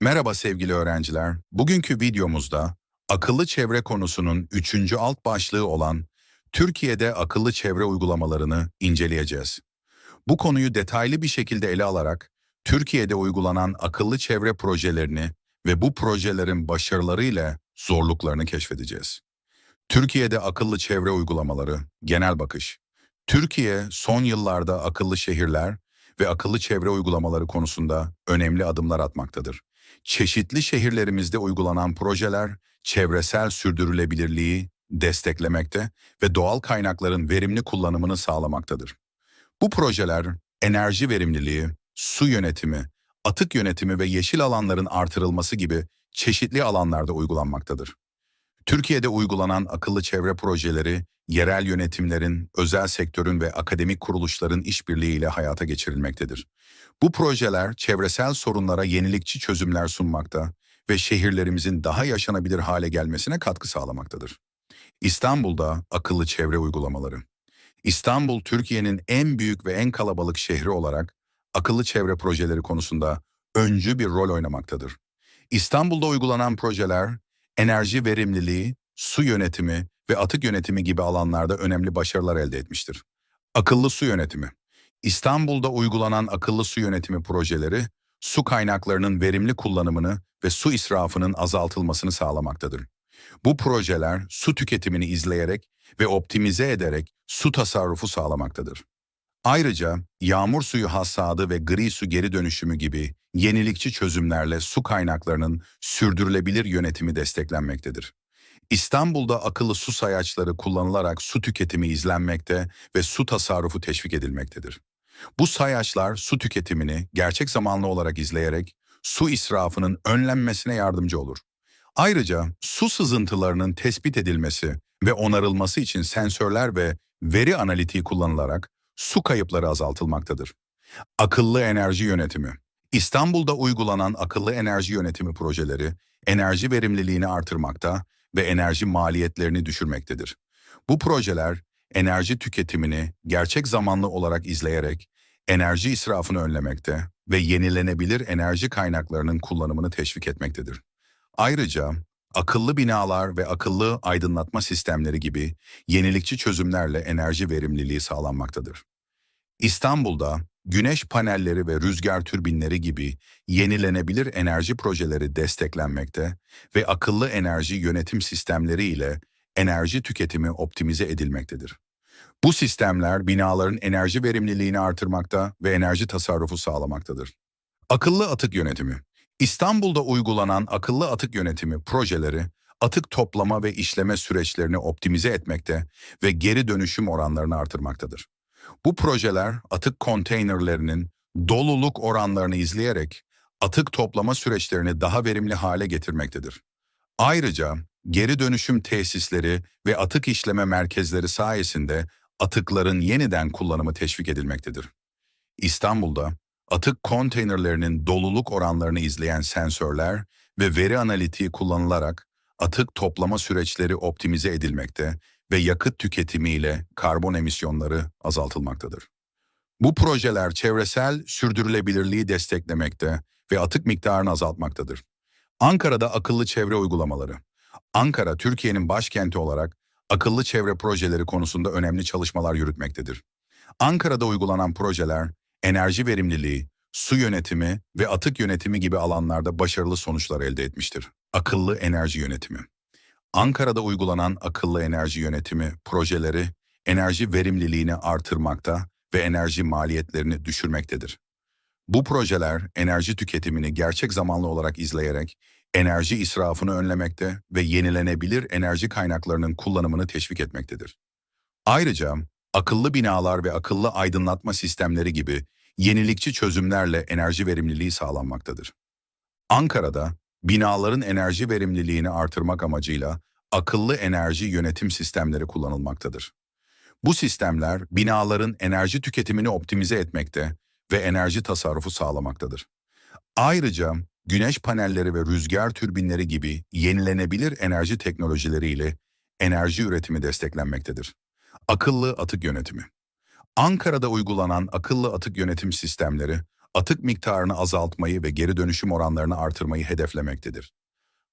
Merhaba sevgili öğrenciler. Bugünkü videomuzda akıllı çevre konusunun üçüncü alt başlığı olan Türkiye'de akıllı çevre uygulamalarını inceleyeceğiz. Bu konuyu detaylı bir şekilde ele alarak Türkiye'de uygulanan akıllı çevre projelerini ve bu projelerin başarılarıyla zorluklarını keşfedeceğiz. Türkiye'de akıllı çevre uygulamaları, genel bakış. Türkiye son yıllarda akıllı şehirler ve akıllı çevre uygulamaları konusunda önemli adımlar atmaktadır. Çeşitli şehirlerimizde uygulanan projeler çevresel sürdürülebilirliği desteklemekte ve doğal kaynakların verimli kullanımını sağlamaktadır. Bu projeler enerji verimliliği, su yönetimi, atık yönetimi ve yeşil alanların artırılması gibi çeşitli alanlarda uygulanmaktadır. Türkiye'de uygulanan akıllı çevre projeleri, yerel yönetimlerin, özel sektörün ve akademik kuruluşların işbirliğiyle hayata geçirilmektedir. Bu projeler çevresel sorunlara yenilikçi çözümler sunmakta ve şehirlerimizin daha yaşanabilir hale gelmesine katkı sağlamaktadır. İstanbul'da akıllı çevre uygulamaları. İstanbul, Türkiye'nin en büyük ve en kalabalık şehri olarak akıllı çevre projeleri konusunda öncü bir rol oynamaktadır. İstanbul'da uygulanan projeler, enerji verimliliği, su yönetimi ve atık yönetimi gibi alanlarda önemli başarılar elde etmiştir. Akıllı su yönetimi. İstanbul'da uygulanan akıllı su yönetimi projeleri, su kaynaklarının verimli kullanımını ve su israfının azaltılmasını sağlamaktadır. Bu projeler su tüketimini izleyerek ve optimize ederek su tasarrufu sağlamaktadır. Ayrıca yağmur suyu hasadı ve gri su geri dönüşümü gibi yenilikçi çözümlerle su kaynaklarının sürdürülebilir yönetimi desteklenmektedir. İstanbul'da akıllı su sayaçları kullanılarak su tüketimi izlenmekte ve su tasarrufu teşvik edilmektedir. Bu sayaçlar su tüketimini gerçek zamanlı olarak izleyerek su israfının önlenmesine yardımcı olur. Ayrıca su sızıntılarının tespit edilmesi ve onarılması için sensörler ve veri analitiği kullanılarak su kayıpları azaltılmaktadır. Akıllı enerji yönetimi. İstanbul'da uygulanan akıllı enerji yönetimi projeleri enerji verimliliğini artırmakta ve enerji maliyetlerini düşürmektedir. Bu projeler enerji tüketimini gerçek zamanlı olarak izleyerek enerji israfını önlemekte ve yenilenebilir enerji kaynaklarının kullanımını teşvik etmektedir. Ayrıca akıllı binalar ve akıllı aydınlatma sistemleri gibi yenilikçi çözümlerle enerji verimliliği sağlanmaktadır. İstanbul'da güneş panelleri ve rüzgar türbinleri gibi yenilenebilir enerji projeleri desteklenmekte ve akıllı enerji yönetim sistemleri ile enerji tüketimi optimize edilmektedir. Bu sistemler binaların enerji verimliliğini artırmakta ve enerji tasarrufu sağlamaktadır. Akıllı atık yönetimi İstanbul'da uygulanan akıllı atık yönetimi projeleri, atık toplama ve işleme süreçlerini optimize etmekte ve geri dönüşüm oranlarını artırmaktadır. Bu projeler atık konteynerlerinin doluluk oranlarını izleyerek atık toplama süreçlerini daha verimli hale getirmektedir. Ayrıca geri dönüşüm tesisleri ve atık işleme merkezleri sayesinde atıkların yeniden kullanımı teşvik edilmektedir. İstanbul'da atık konteynerlerinin doluluk oranlarını izleyen sensörler ve veri analitiği kullanılarak atık toplama süreçleri optimize edilmekte ve yakıt tüketimiyle karbon emisyonları azaltılmaktadır. Bu projeler çevresel sürdürülebilirliği desteklemekte ve atık miktarını azaltmaktadır. Ankara'da akıllı çevre uygulamaları. Ankara, Türkiye'nin başkenti olarak akıllı çevre projeleri konusunda önemli çalışmalar yürütmektedir. Ankara'da uygulanan projeler, enerji verimliliği, su yönetimi ve atık yönetimi gibi alanlarda başarılı sonuçlar elde etmiştir. Akıllı enerji yönetimi. Ankara'da uygulanan akıllı enerji yönetimi projeleri enerji verimliliğini artırmakta ve enerji maliyetlerini düşürmektedir. Bu projeler enerji tüketimini gerçek zamanlı olarak izleyerek enerji israfını önlemekte ve yenilenebilir enerji kaynaklarının kullanımını teşvik etmektedir. Ayrıca akıllı binalar ve akıllı aydınlatma sistemleri gibi yenilikçi çözümlerle enerji verimliliği sağlanmaktadır. Ankara'da binaların enerji verimliliğini artırmak amacıyla akıllı enerji yönetim sistemleri kullanılmaktadır. Bu sistemler binaların enerji tüketimini optimize etmekte ve enerji tasarrufu sağlamaktadır. Ayrıca güneş panelleri ve rüzgar türbinleri gibi yenilenebilir enerji teknolojileriyle enerji üretimi desteklenmektedir. Akıllı atık yönetimi Ankara'da uygulanan akıllı atık yönetim sistemleri, atık miktarını azaltmayı ve geri dönüşüm oranlarını artırmayı hedeflemektedir.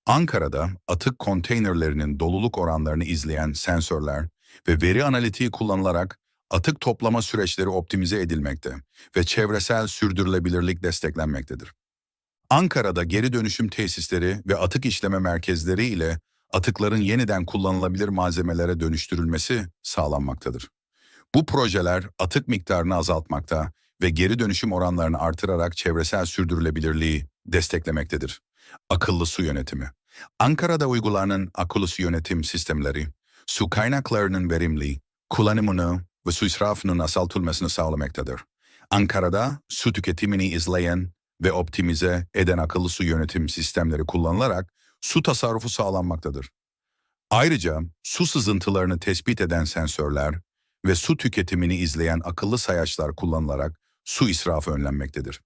Ankara'da atık konteynerlerinin doluluk oranlarını izleyen sensörler ve veri analitiği kullanılarak atık toplama süreçleri optimize edilmekte ve çevresel sürdürülebilirlik desteklenmektedir. Ankara'da geri dönüşüm tesisleri ve atık işleme merkezleri ile atıkların yeniden kullanılabilir malzemelere dönüştürülmesi sağlanmaktadır. Bu projeler atık miktarını azaltmakta ve geri dönüşüm oranlarını artırarak çevresel sürdürülebilirliği desteklemektedir. Akıllı su yönetimi. Ankara'da uygulanan akıllı su yönetim sistemleri, su kaynaklarının verimli, kullanımını ve su israfının azaltılmasını sağlamaktadır. Ankara'da su tüketimini izleyen ve optimize eden akıllı su yönetim sistemleri kullanılarak su tasarrufu sağlanmaktadır. Ayrıca su sızıntılarını tespit eden sensörler ve su tüketimini izleyen akıllı sayaçlar kullanılarak su israfı önlenmektedir.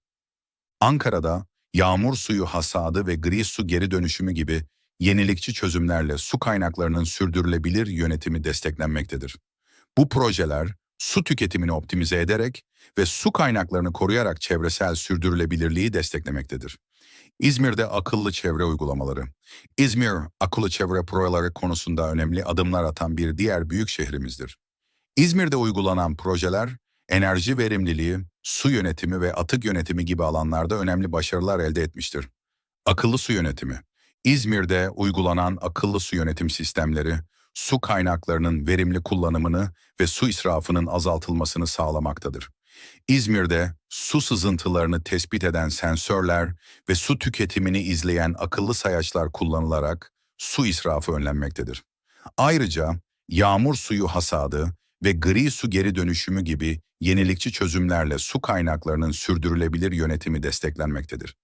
Ankara'da yağmur suyu hasadı ve gri su geri dönüşümü gibi yenilikçi çözümlerle su kaynaklarının sürdürülebilir yönetimi desteklenmektedir. Bu projeler su tüketimini optimize ederek ve su kaynaklarını koruyarak çevresel sürdürülebilirliği desteklemektedir. İzmir'de akıllı çevre uygulamaları. İzmir, akıllı çevre projeleri konusunda önemli adımlar atan bir diğer büyük şehrimizdir. İzmir'de uygulanan projeler, enerji verimliliği, su yönetimi ve atık yönetimi gibi alanlarda önemli başarılar elde etmiştir. Akıllı su yönetimi. İzmir'de uygulanan akıllı su yönetim sistemleri, su kaynaklarının verimli kullanımını ve su israfının azaltılmasını sağlamaktadır. İzmir'de su sızıntılarını tespit eden sensörler ve su tüketimini izleyen akıllı sayaçlar kullanılarak su israfı önlenmektedir. Ayrıca yağmur suyu hasadı ve gri su geri dönüşümü gibi yenilikçi çözümlerle su kaynaklarının sürdürülebilir yönetimi desteklenmektedir.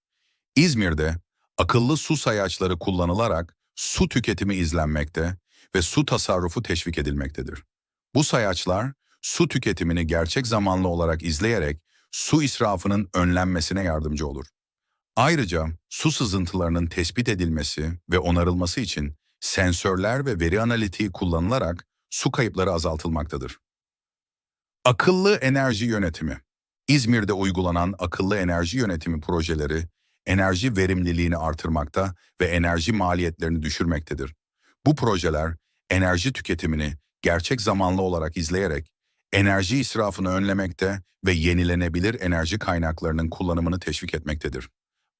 İzmir'de akıllı su sayaçları kullanılarak su tüketimi izlenmekte ve su tasarrufu teşvik edilmektedir. Bu sayaçlar su tüketimini gerçek zamanlı olarak izleyerek su israfının önlenmesine yardımcı olur. Ayrıca su sızıntılarının tespit edilmesi ve onarılması için sensörler ve veri analitiği kullanılarak su kayıpları azaltılmaktadır. Akıllı enerji yönetimi İzmir'de uygulanan akıllı enerji yönetimi projeleri, enerji verimliliğini artırmakta ve enerji maliyetlerini düşürmektedir. Bu projeler, enerji tüketimini gerçek zamanlı olarak izleyerek, enerji israfını önlemekte ve yenilenebilir enerji kaynaklarının kullanımını teşvik etmektedir.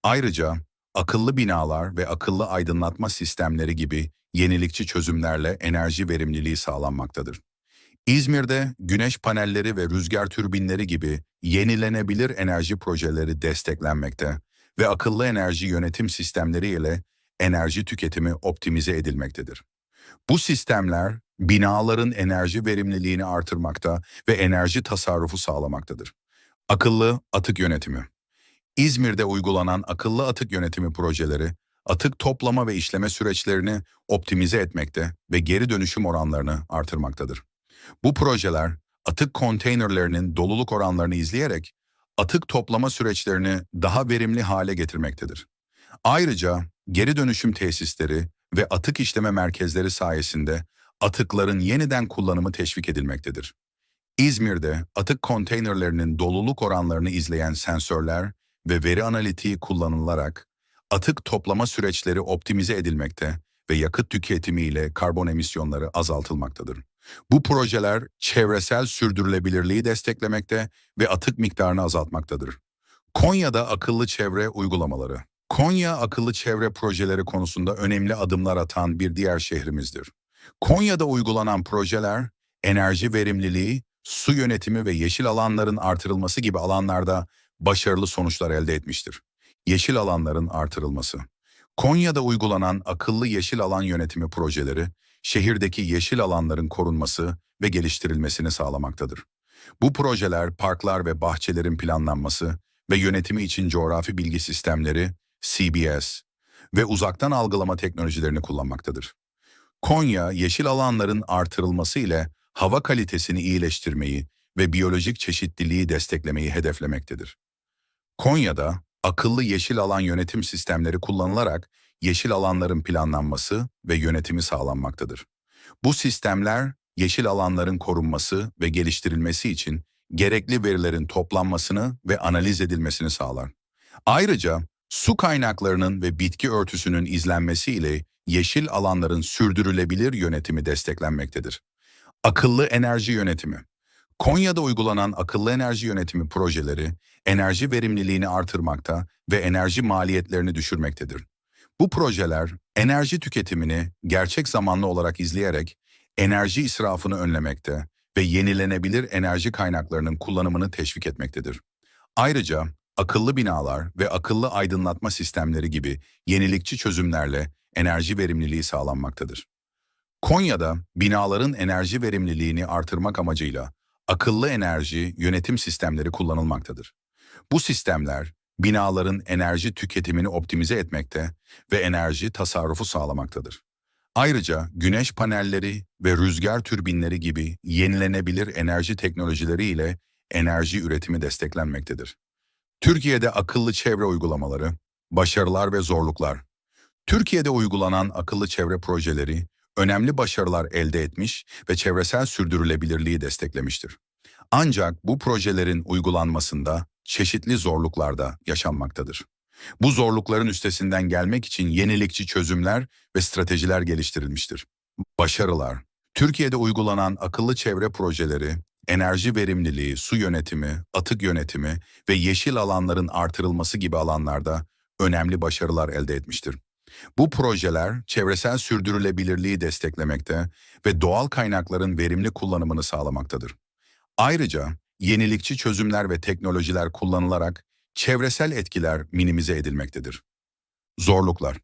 Ayrıca, akıllı binalar ve akıllı aydınlatma sistemleri gibi yenilikçi çözümlerle enerji verimliliği sağlanmaktadır. İzmir'de güneş panelleri ve rüzgar türbinleri gibi yenilenebilir enerji projeleri desteklenmekte ve akıllı enerji yönetim sistemleri ile enerji tüketimi optimize edilmektedir. Bu sistemler binaların enerji verimliliğini artırmakta ve enerji tasarrufu sağlamaktadır. Akıllı atık yönetimi İzmir'de uygulanan akıllı atık yönetimi projeleri, atık toplama ve işleme süreçlerini optimize etmekte ve geri dönüşüm oranlarını artırmaktadır. Bu projeler, atık konteynerlerinin doluluk oranlarını izleyerek atık toplama süreçlerini daha verimli hale getirmektedir. Ayrıca geri dönüşüm tesisleri ve atık işleme merkezleri sayesinde atıkların yeniden kullanımı teşvik edilmektedir. İzmir'de atık konteynerlerinin doluluk oranlarını izleyen sensörler ve veri analitiği kullanılarak atık toplama süreçleri optimize edilmekte ve yakıt tüketimi ile karbon emisyonları azaltılmaktadır. Bu projeler çevresel sürdürülebilirliği desteklemekte ve atık miktarını azaltmaktadır. Konya'da akıllı çevre uygulamaları. Konya akıllı çevre projeleri konusunda önemli adımlar atan bir diğer şehrimizdir. Konya'da uygulanan projeler enerji verimliliği, su yönetimi ve yeşil alanların artırılması gibi alanlarda başarılı sonuçlar elde etmiştir. Yeşil alanların artırılması. Konya'da uygulanan akıllı yeşil alan yönetimi projeleri, şehirdeki yeşil alanların korunması ve geliştirilmesini sağlamaktadır. Bu projeler parklar ve bahçelerin planlanması ve yönetimi için coğrafi bilgi sistemleri, CBS ve uzaktan algılama teknolojilerini kullanmaktadır. Konya, yeşil alanların artırılması ile hava kalitesini iyileştirmeyi ve biyolojik çeşitliliği desteklemeyi hedeflemektedir. Konya'da akıllı yeşil alan yönetim sistemleri kullanılarak yeşil alanların planlanması ve yönetimi sağlanmaktadır. Bu sistemler yeşil alanların korunması ve geliştirilmesi için gerekli verilerin toplanmasını ve analiz edilmesini sağlar. Ayrıca su kaynaklarının ve bitki örtüsünün izlenmesiyle yeşil alanların sürdürülebilir yönetimi desteklenmektedir. Akıllı enerji yönetimi Konya'da uygulanan akıllı enerji yönetimi projeleri, enerji verimliliğini artırmakta ve enerji maliyetlerini düşürmektedir. Bu projeler, enerji tüketimini gerçek zamanlı olarak izleyerek enerji israfını önlemekte ve yenilenebilir enerji kaynaklarının kullanımını teşvik etmektedir. Ayrıca akıllı binalar ve akıllı aydınlatma sistemleri gibi yenilikçi çözümlerle enerji verimliliği sağlanmaktadır. Konya'da binaların enerji verimliliğini artırmak amacıyla akıllı enerji yönetim sistemleri kullanılmaktadır. Bu sistemler binaların enerji tüketimini optimize etmekte ve enerji tasarrufu sağlamaktadır. Ayrıca güneş panelleri ve rüzgar türbinleri gibi yenilenebilir enerji teknolojileri ile enerji üretimi desteklenmektedir. Türkiye'de akıllı çevre uygulamaları, başarılar ve zorluklar. Türkiye'de uygulanan akıllı çevre projeleri önemli başarılar elde etmiş ve çevresel sürdürülebilirliği desteklemiştir. Ancak bu projelerin uygulanmasında çeşitli zorluklar da yaşanmaktadır. Bu zorlukların üstesinden gelmek için yenilikçi çözümler ve stratejiler geliştirilmiştir. Başarılar Türkiye'de uygulanan akıllı çevre projeleri, enerji verimliliği, su yönetimi, atık yönetimi ve yeşil alanların artırılması gibi alanlarda önemli başarılar elde etmiştir. Bu projeler çevresel sürdürülebilirliği desteklemekte ve doğal kaynakların verimli kullanımını sağlamaktadır. Ayrıca yenilikçi çözümler ve teknolojiler kullanılarak çevresel etkiler minimize edilmektedir. Zorluklar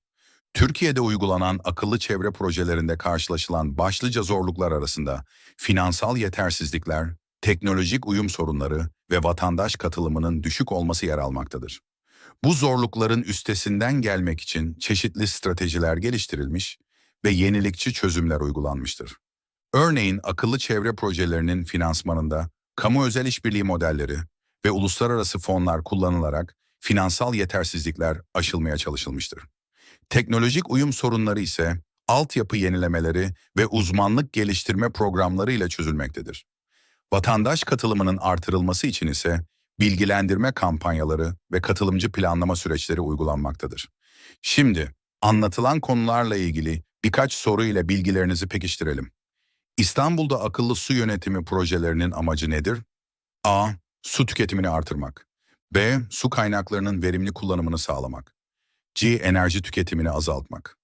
Türkiye'de uygulanan akıllı çevre projelerinde karşılaşılan başlıca zorluklar arasında finansal yetersizlikler, teknolojik uyum sorunları ve vatandaş katılımının düşük olması yer almaktadır. Bu zorlukların üstesinden gelmek için çeşitli stratejiler geliştirilmiş ve yenilikçi çözümler uygulanmıştır. Örneğin akıllı çevre projelerinin finansmanında kamu özel işbirliği modelleri ve uluslararası fonlar kullanılarak finansal yetersizlikler aşılmaya çalışılmıştır. Teknolojik uyum sorunları ise altyapı yenilemeleri ve uzmanlık geliştirme programları ile çözülmektedir. Vatandaş katılımının artırılması için ise bilgilendirme kampanyaları ve katılımcı planlama süreçleri uygulanmaktadır. Şimdi anlatılan konularla ilgili birkaç soru ile bilgilerinizi pekiştirelim. İstanbul'da akıllı su yönetimi projelerinin amacı nedir? A. Su tüketimini artırmak. B. Su kaynaklarının verimli kullanımını sağlamak. C. Enerji tüketimini azaltmak.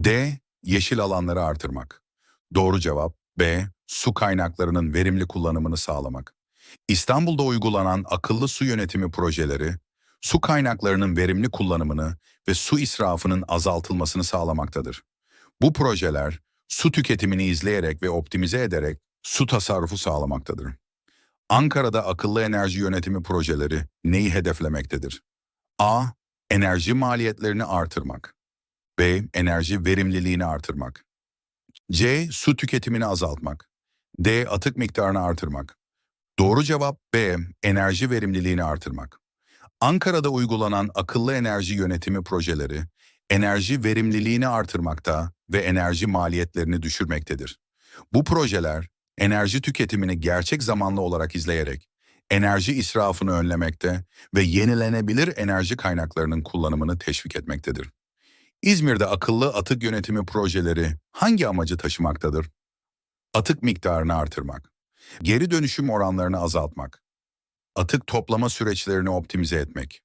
D. Yeşil alanları artırmak. Doğru cevap B. Su kaynaklarının verimli kullanımını sağlamak. İstanbul'da uygulanan akıllı su yönetimi projeleri, su kaynaklarının verimli kullanımını ve su israfının azaltılmasını sağlamaktadır. Bu projeler, su tüketimini izleyerek ve optimize ederek su tasarrufu sağlamaktadır. Ankara'da akıllı enerji yönetimi projeleri neyi hedeflemektedir? A. Enerji maliyetlerini artırmak. B. Enerji verimliliğini artırmak. C. Su tüketimini azaltmak. D. Atık miktarını artırmak. Doğru cevap B. Enerji verimliliğini artırmak. Ankara'da uygulanan akıllı enerji yönetimi projeleri, enerji verimliliğini artırmakta ve enerji maliyetlerini düşürmektedir. Bu projeler, enerji tüketimini gerçek zamanlı olarak izleyerek, enerji israfını önlemekte ve yenilenebilir enerji kaynaklarının kullanımını teşvik etmektedir. İzmir'de akıllı atık yönetimi projeleri hangi amacı taşımaktadır? Atık miktarını artırmak, geri dönüşüm oranlarını azaltmak, atık toplama süreçlerini optimize etmek,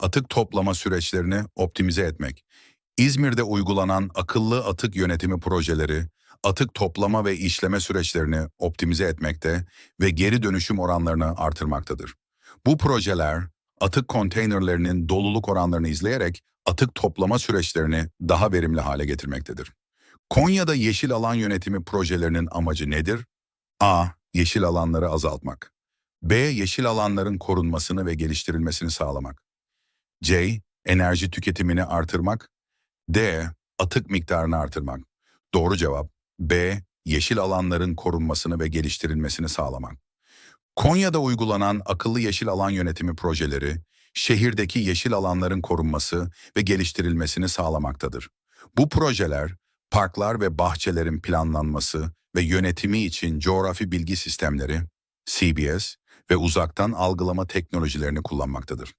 atık toplama süreçlerini optimize etmek, İzmir'de uygulanan akıllı atık yönetimi projeleri, atık toplama ve işleme süreçlerini optimize etmekte ve geri dönüşüm oranlarını artırmaktadır. Bu projeler, atık konteynerlerinin doluluk oranlarını izleyerek atık toplama süreçlerini daha verimli hale getirmektedir. Konya'da yeşil alan yönetimi projelerinin amacı nedir? A. Yeşil alanları azaltmak. B. Yeşil alanların korunmasını ve geliştirilmesini sağlamak. C. Enerji tüketimini artırmak. D. Atık miktarını artırmak. Doğru cevap B. Yeşil alanların korunmasını ve geliştirilmesini sağlamak. Konya'da uygulanan akıllı yeşil alan yönetimi projeleri, şehirdeki yeşil alanların korunması ve geliştirilmesini sağlamaktadır. Bu projeler, parklar ve bahçelerin planlanması ve yönetimi için coğrafi bilgi sistemleri, CBS ve uzaktan algılama teknolojilerini kullanmaktadır.